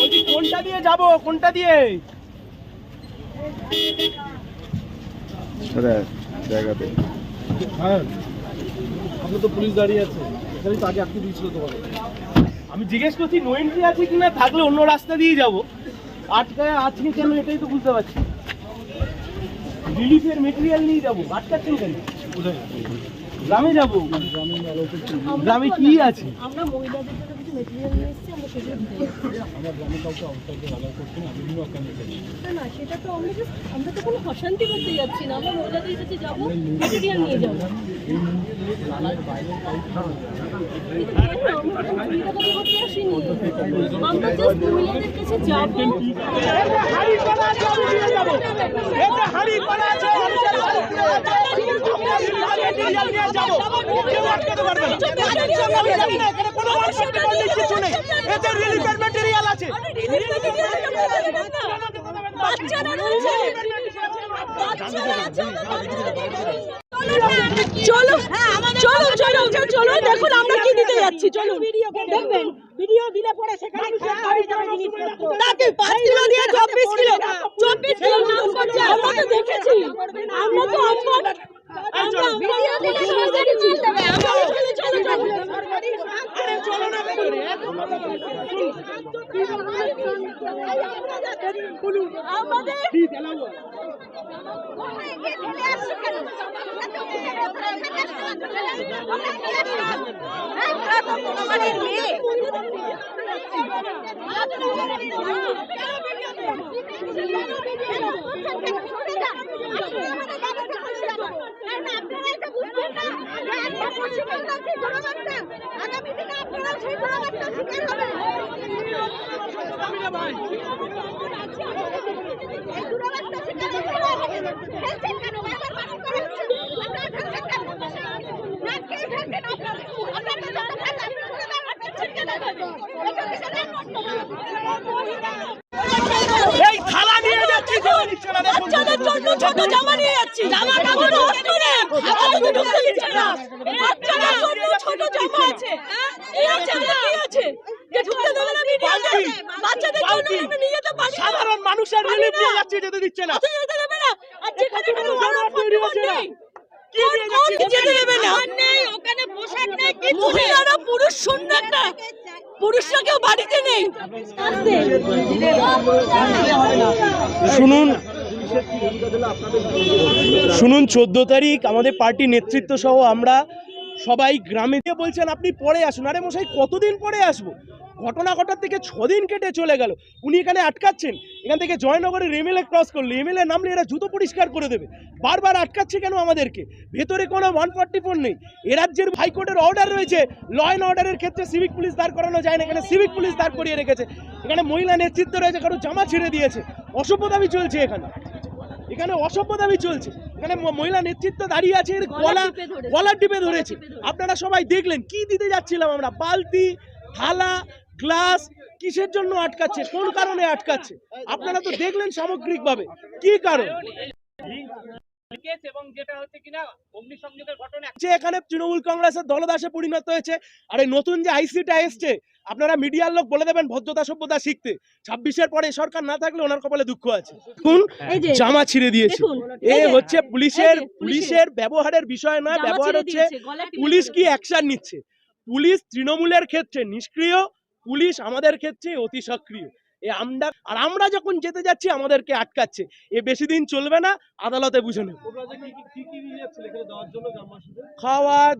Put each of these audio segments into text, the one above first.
বলছি কোনটা দিয়ে যাব? কোনটা দিয়ে? জায়গাতে। হ্যাঁ। আমরা তো পুলিশ দাঁড়িয়ে আছে। এখানে তো আগে আটকে দিয়েছিল তোমাকে। আমি জিজ্ঞেস করছি নো এন্ট্রি আছে কিনা? থাকলে অন্য রাস্তা দিয়ে যাব। আটকায় আজকে কেন? এটাই তো বুঝতে পারছি। রিলিফের মেটেরিয়াল নিয়ে যাব আটকাচ্ছেন কেন? গ্রামে যাব? গ্রামে কি আছে? আমরা মহিলাদের জন্য কিছু মেটেরিয়াল নিয়ে এসেছি আমরা সেগুলো দিতে যাচ্ছি। গ্রামে কাউকে করছি না বিভিন্ন না না সেটা তো আমরা আমরা তো কোনো অশান্তি করতে যাচ্ছি না আমরা মহিলাদের কাছে যাব মেটেরিয়াল নিয়ে যাব। এই মুহূর্তে বাইরে? আমরা জাস্ট মহিলাদের আছে বাচ্চারা আছে চলো চলো চলো চলো চলো দেখুন আমরা কি দিতে যাচ্ছি চলো দেখবেন ভিডিও দিলে পরে সেখানে তাকে পাঁচ কিলো দিয়ে চব্বিশ কিলো। চব্বিশ কিলো নাম করছে। আমরা তো দেখেছি। আমরা তো আমরা আমরা ভিডিও দিলে সবাই দেখেছি আমরা ওখানে চলে যাব আরে চলো না বেরোরে। আমাদের কি চালাবো? আগামী দিনে আপনারা সেই গুণগত শিকার হবেন এই দুরাবস্থা শিকার হবেন ফেলছেন কেন বারবার পানি করে হচ্ছে আপনারা ফেলছেন কেন না কে ফেলছেন আপনারা আপনারা তো যত ফেলেন আপনারা বারবার ফেলছেন কেন এটা কিসের এই থালা নিয়ে যাচ্ছি জল নিচ্ছে না দেখুন। বাচ্চাদের জন্য ছোট জামা নিয়ে যাচ্ছি। জামা কাপড় নষ্ট আমাদের তো ঢুকতে দিচ্ছে না। বাচ্চাদের ছোট জামা আছে? এই আছে কি আছে। যে ঢুকতে দেবে না মিডিয়াতে বাচ্চাদের জন্য আমরা নিয়ে যেতে পারি সাধারণ মানুষের রিলিফ নিয়ে যাচ্ছি যেতে দিচ্ছে না। যেতে দেবে না। আর যেখানে কোনো হচ্ছে না। নেই কি কোন দিয়ে কোন যাচ্ছি? যেতে দেবে না? ওখানে পোশাক নেই মহিলারা পুরুষ শুনবেন না। পুরুষরা কেউ বাড়িতে নেই। শুনুন শুনুন চোদ্দ তারিখ আমাদের পার্টি নেতৃত্ব সহ আমরা সবাই গ্রামে গিয়ে বলছেন আপনি পরে আসুন। আরে মশাই কতদিন পরে আসব? ঘটনা ঘটার থেকে ছদিন কেটে চলে গেল। উনি এখানে আটকাচ্ছেন। এখান থেকে জয়নগরের এমএলএ ক্রস করলে। এমএলএ নামলে এরা জুতো পরিষ্কার করে দেবে। বারবার আটকাচ্ছে কেন আমাদেরকে? ভেতরে কোনো ওয়ান ফর্টি ফোর নেই। এ রাজ্যের হাইকোর্টের অর্ডার রয়েছে। ল অ্যান্ড অর্ডারের ক্ষেত্রে সিভিক পুলিশ দাঁড় করানো যায় না। এখানে সিভিক পুলিশ দাঁড় করিয়ে রেখেছে। এখানে মহিলা নেতৃত্ব রয়েছে কারও জামা ছেড়ে দিয়েছে। অসভ্য দাবি চলছে এখানে। এখানে অসভ্য দাবি চলছে। এখানে মহিলা নেতৃত্ব দাঁড়িয়ে আছে এর গলা টিপে ধরেছে। গলা টিপে ধরেছে। আপনারা সবাই দেখলেন কি দিতে যাচ্ছিলাম আমরা? বালতি থালা গ্লাস কিসের জন্য আটকাচ্ছে? কোন কারণে আটকাচ্ছে? আপনারা তো দেখলেন সামগ্রিকভাবে। কি কারণ? এখানে তৃণমূল কংগ্রেসের দলদাসে পরিণত হয়েছে আর এই নতুন যে আইসিটা এসছে আপনারা মিডিয়ার লোক বলে দেবেন ভদ্রতা সভ্যতা শিখতে। ছাব্বিশের পরে সরকার না থাকলে ওনার কপালে দুঃখ আছে। দেখুন জামা ছিঁড়ে দিয়েছে। এ হচ্ছে পুলিশের পুলিশের- ব্যবহারের বিষয় নয় ব্যবহার হচ্ছে পুলিশ কি। অ্যাকশন নিচ্ছে? পুলিশ তৃণমূলের ক্ষেত্রে নিষ্ক্রিয় পুলিশ আমাদের ক্ষেত্রে অতি সক্রিয়। এ আমরা আর আমরা যখন যেতে যাচ্ছি আমাদেরকে আটকাচ্ছে। এ বেশি দিন চলবে না আদালতে বুঝে নেব। তোমরা যে কি কি- কি কি নিয়ে যাচ্ছিলে এখানে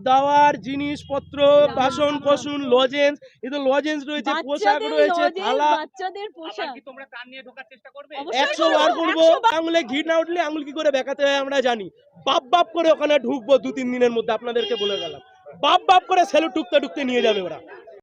দেওয়ার জিনিসপত্র বাসন কোসন লজেন্স এই তো লজেন্স রয়েছে পোশাক রয়েছে থালা। বাচ্চাদের পোশাক। অবশ্যই একশো করব, বার করব 100 বার। আঙুলে ঘি না উঠলে আঙুল কি করে বেকাতে হয় আমরা জানি। বাপ বাপ করে ওখানে ঢুকবো দু তিন দিনের মধ্যে আপনাদেরকে বলে গেলাম। বাপ বাপ করে সেলু টুকতে টুকতে নিয়ে যাবে ওরা।